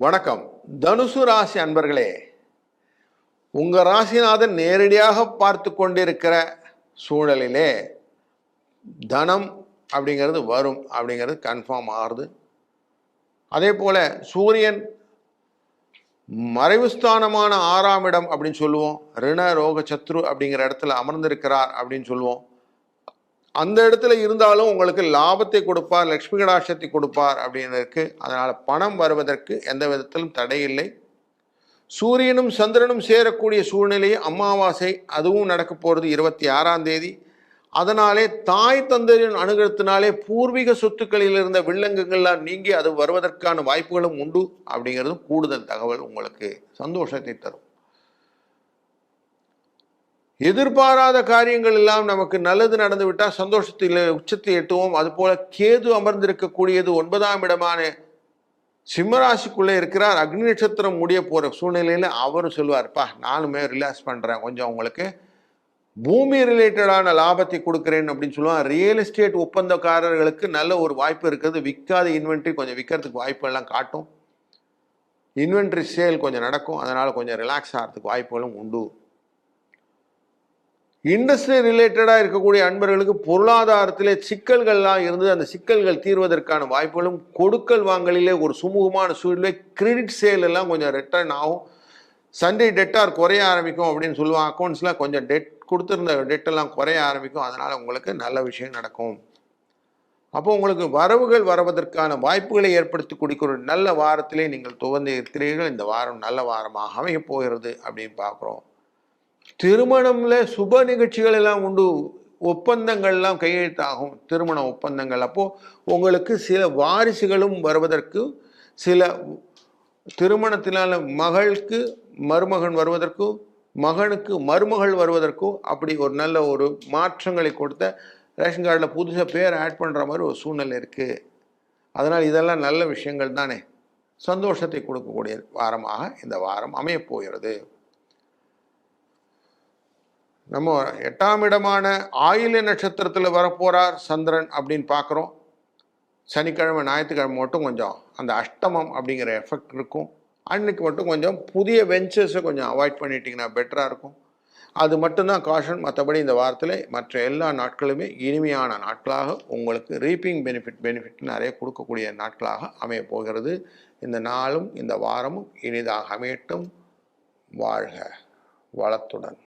வணக்கம். தனுசு ராசி அன்பர்களே உங்கள் ராசிநாதன் நேரடியாக பார்த்து கொண்டிருக்கிற சூழலிலே தனம் அப்படிங்கிறது வரும் அப்படிங்கிறது கன்ஃபார்ம் ஆகுது. அதே போல் சூரியன் மறைவுஸ்தானமான ஆறாம் இடம் அப்படின்னு சொல்லுவோம். ரிண ரோக சத்ரு அப்படிங்கிற இடத்துல அமர்ந்திருக்கிறார் அப்படின்னு சொல்லுவோம். அந்த இடத்துல இருந்தாலும் உங்களுக்கு லாபத்தை கொடுப்பார் லக்ஷ்மி கடாட்சத்தை கொடுப்பார் அப்படின்னு அதனால் பணம் வருவதற்கு எந்த விதத்திலும் தடை இல்லை. சூரியனும் சந்திரனும் சேரக்கூடிய சூழ்நிலையை அமாவாசை அதுவும் நடக்க போகிறது இருபத்தி ஆறாம் தேதி. அதனாலே தாய் தந்தையின் அனுகிரகத்தினாலே பூர்வீக சொத்துக்களில் இருந்த வில்லங்கங்கள்லாம் நீங்கி அது வருவதற்கான வாய்ப்புகளும் உண்டு அப்படிங்கிறதும் கூடுதல் தகவல் உங்களுக்கு சந்தோஷத்தை தரும். எதிர்பாராத காரியங்கள் எல்லாம் நமக்கு நல்லது நடந்து விட்டால் சந்தோஷத்தில் உச்சத்தை எட்டுவோம். அதுபோல கேது அமர்ந்திருக்கக்கூடியது ஒன்பதாம் இடமான சிம்மராசிக்குள்ளே இருக்கிறார். அக்னி நட்சத்திரம் முடிய போகிற சூழ்நிலையில் அவரும் சொல்லுவார்ப்பா நானுமே ரிலாக்ஸ் பண்ணுறேன் கொஞ்சம் உங்களுக்கு பூமி ரிலேட்டடான லாபத்தை கொடுக்குறேன் அப்படின்னு சொல்லுவான் ரியல் எஸ்டேட் ஒப்பந்தக்காரர்களுக்கு நல்ல ஒரு வாய்ப்பு இருக்குது. விற்காத இன்வென்ட்ரி கொஞ்சம் விற்கிறதுக்கு வாய்ப்பு எல்லாம் காட்டும். இன்வென்ட்ரி சேல் கொஞ்சம் நடக்கும். அதனால் கொஞ்சம் ரிலாக்ஸ் ஆகிறதுக்கு வாய்ப்புகளும் உண்டு. இண்டஸ்ட்ரி ரிலேட்டடாக இருக்கக்கூடிய அன்பர்களுக்கு பொருளாதாரத்திலே சிக்கல்கள்லாம் இருந்து அந்த சிக்கல்கள் தீர்வதற்கான வாய்ப்புகளும் கொடுக்கல் வாங்கலிலே ஒரு சுமூகமான சூழ்நிலை கிரெடிட் சேல் எல்லாம் கொஞ்சம் ரிட்டர்ன் ஆகும். சண்டே டெட்டார் குறைய ஆரம்பிக்கும் அப்படின்னு சொல்லுவாங்க. அக்கௌண்ட்ஸில் கொஞ்சம் டெட் கொடுத்துருந்த டெட் எல்லாம் குறைய ஆரம்பிக்கும். அதனால் உங்களுக்கு நல்ல விஷயம் நடக்கும். அப்போ உங்களுக்கு வரவுகள் வரவதற்கான வாய்ப்புகளை ஏற்படுத்தி கொடுக்கிற ஒரு நல்ல வாரத்திலே நீங்கள் துவந்து இருக்கிறீர்கள். இந்த வாரம் நல்ல வாரமாக அமையப் போகிறது அப்படின்னு பார்க்குறோம். திருமணம்ல சுப நிகழ்ச்சிகள் எல்லாம் உண்டு. ஒப்பந்தங்கள்லாம் கையெழுத்தாகும். திருமண ஒப்பந்தங்கள். அப்போ உங்களுக்கு சில வாரிசுகளும் வருவதற்கு சில திருமணத்தினால மகளுக்கு மருமகன் வருவதற்கும் மகனுக்கு மருமகள் வருவதற்கும் அப்படி ஒரு நல்ல ஒரு மாற்றங்களை கொடுத்த ரேஷன் கார்டில் புதுசாக பேர் ஆட் பண்ணுற மாதிரி ஒரு சூழ்நிலை இருக்குது அதனால் இதெல்லாம் நல்ல விஷயங்கள் தானே. சந்தோஷத்தை கொடுக்கக்கூடிய வாரமாக இந்த வாரம் அமையப் போகிறது. நம்ம எட்டாம் இடமான ஆயில நட்சத்திரத்தில் வரப்போகிறார் சந்திரன் அப்படின்னு பார்க்குறோம். சனிக்கிழமை ஞாயிற்றுக்கிழமை மட்டும் கொஞ்சம் அந்த அஷ்டமம் அப்படிங்கிற எஃபெக்ட் இருக்கும். அன்னைக்கு மட்டும் கொஞ்சம் புதிய வெஞ்சர்ஸை கொஞ்சம் அவாய்ட் பண்ணிட்டீங்கன்னா பெட்டராக இருக்கும். அது மட்டும்தான் காஷன் மற்றபடி இந்த வாரத்தில் மற்ற எல்லா நாட்களுமே இனிமையான நாட்களாக உங்களுக்கு ரீப்பிங் பெனிஃபிட் பெனிஃபிட் நிறைய கொடுக்கக்கூடிய நாட்களாக அமைய போகிறது. இந்த நாளும் இந்த வாரமும் இனிதாக அமையட்டும். வாழ்க வளத்துடன்.